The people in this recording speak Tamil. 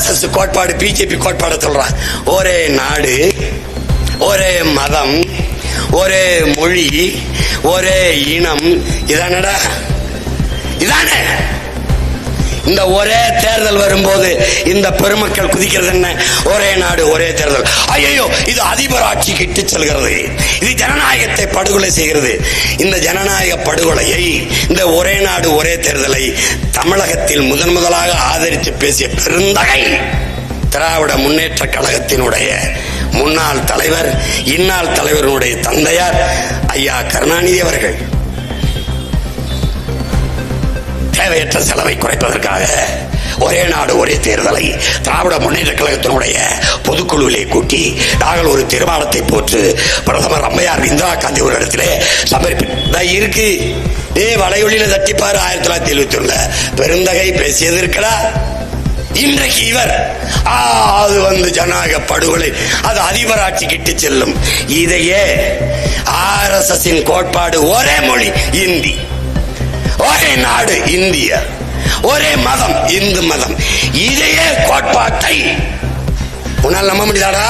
ஆர்எஸ்எஸ் கோட்பாடு பிஜேபி கோட்பாடு சொல்றான். ஒரே நாடு ஒரே மதம் ஒரே மொழி ஒரே இனம். இதானடா? இதானே? இந்த ஒரே தேர்தல் வரும்போது இந்த பெருமக்கள் குதிக்கிறது என்ன? ஒரே நாடு ஒரே தேர்தல். ஐயோ இது அதிபர் ஆட்சிக்கு இட்டு செல்கிறது. இது ஜனநாயகத்தை படுகொலை செய்கிறது. இந்த ஜனநாயக படுகொலையை இந்த ஒரே நாடு ஒரே தேர்தலை தமிழகத்தில் முதன் முதலாக ஆதரித்து பேசிய பெருந்தகை திராவிட முன்னேற்ற கழகத்தினுடைய முன்னாள் தலைவர் இந்நாள் தலைவருடைய தந்தையார் ஐயா கருணாநிதி அவர்கள். தேவையற்ற செலவை குறைப்பதற்காக ஒரே நாடு ஒரே தேர்தலை திராவிட முன்னேற்ற கழகத்தினுடைய பொதுக்குழுவிலே கூட்டி நாங்கள் ஒரு தீர்மானத்தை போட்டு பிரதமர் அம்மையார் இந்திரா காந்தி ஒரு இடத்திலே சமர்ப்பி இருக்கு. ஏ வலையொலியில தட்டிப்பாரு ஆயிரத்தி தொள்ளாயிரத்தி எழுபத்தி ஒண்ணுல. பெருந்தகை பேசியது இருக்கடா. இன்றைக்கு இவர் அது வந்து ஜனநாயக படுகொலை அது அதிபர் ஆட்சிக்கிட்டு செல்லும். இதையே ஆர் எஸ் எஸ் கோட்பாடு ஒரே மொழி இந்தி. ஒரே நாடு இந்திய. ஒரே மதம் இந்து மதம். இதையே கோட்பாட்டை உன்னால் நம்ப முடியாதா